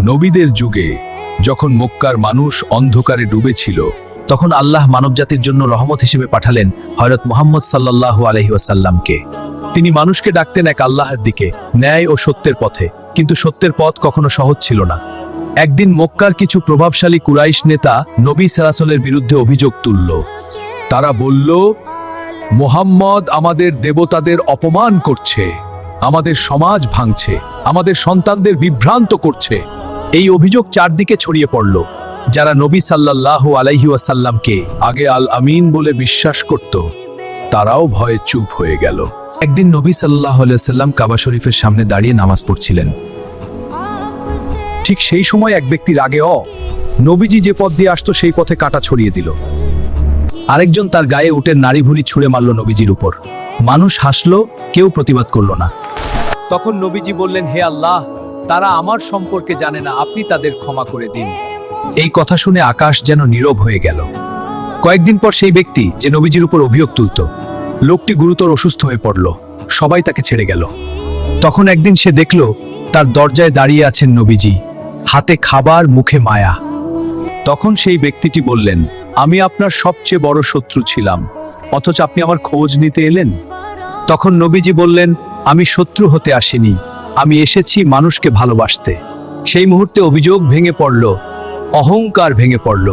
নবীদের যুগে যখন মক্কার মানুষ অন্ধকারে ডুবেছিল, তখন আল্লাহ মানবজাতির জন্য রহমত হিসেবে পাঠালেন হযরত মুহাম্মদ সাল্লাল্লাহু আলাইহি ওয়াসাল্লামকে। তিনি মানুষকে ডাকতেন এক আল্লাহর দিকে, ন্যায় ও সত্যের পথে, কিন্তু সত্যের পথ কখনো সহজ ছিল না। একদিন মক্কার কিছু প্রভাবশালী কুরাইশ নেতা নবী সালাসলের বিরুদ্ধে অভিযোগ তুলল। তারা বলল, মোহাম্মদ আমাদের দেবতাদের অপমান করছে, আমাদের সমাজ ভাঙছে, আমাদের সন্তানদের বিভ্রান্ত করছে। এই অভিযোগ চারদিকে ছড়িয়ে পড়ল, যারা নবী সাল্লাল্লাহু আলাইহি ওয়াসাল্লামকে আগে আল আমিন বলে বিশ্বাস করত, তারাও ভয়ে চুপ হয়ে গেল। একদিন নবী সাল্লাল্লাহু আলাইহি ওয়াসাল্লাম কাবা শরীফের সামনে দাঁড়িয়ে নামাজ পড়ছিলেন। ঠিক সেই সময় এক ব্যক্তি আগে অ, নবীজি যে পথ দিয়ে আসতো সেই পথে কাটা ছড়িয়ে দিল। আরেকজন তার গায়ে উঠে নাড়ি ভুড়ি ছুঁড়ে মারল নবীজির উপর। মানুষ হাসলো, কেউ প্রতিবাদ করল না। তখন নবীজি বললেন, হে আল্লাহ তারা আমার সম্পর্কে জানে না, আপনি তাদের ক্ষমা করে দিন। এই কথা শুনে আকাশ যেন নীরব হয়ে গেল। কয়েকদিন পর সেই ব্যক্তি যে নবীজির উপর অভিযোগ তুলত, লোকটি গুরুতর অসুস্থ হয়ে পড়ল। সবাই তাকে ছেড়ে গেল। তখন একদিন সে দেখল, তার দরজায় দাঁড়িয়ে আছেন নবীজি। হাতে খাবার, মুখে মায়া। তখন সেই ব্যক্তিটি বললেন, আমি আপনার সবচেয়ে বড় শত্রু ছিলাম, অথচ আপনি আমার খোঁজ নিতে এলেন? তখন নবীজি বললেন, আমি শত্রু হতে আসিনি আমি এসেছি মানুষকে ভালোবাসতে। সেই মুহূর্তে অভিযোগ ভেঙে পড়ল, অহংকার ভেঙে পড়ল,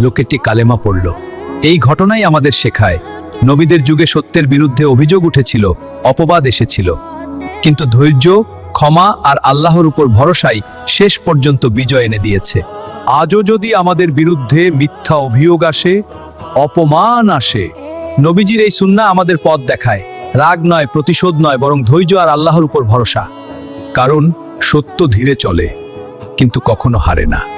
লোকেটি কালেমা পড়ল। এই ঘটনাই আমাদের শেখায়, নবীদের যুগে সত্যের বিরুদ্ধে অভিযোগ উঠেছিল, অপবাদ এসেছিল। কিন্তু ধৈর্য, ক্ষমা আর আল্লাহর উপর ভরসাই শেষ পর্যন্ত বিজয় এনে দিয়েছে। আজও যদি আমাদের বিরুদ্ধে মিথ্যা অভিযোগ আসে, অপমান আসে, নবীজির এই সুন্না আমাদের পথ দেখায়। রাগ নয়, প্রতিশোধ নয়, বরং ধৈর্য আর আল্লাহর উপর ভরসা। কারণ সত্য ধীরে চলে কিন্তু কখনো হারে না।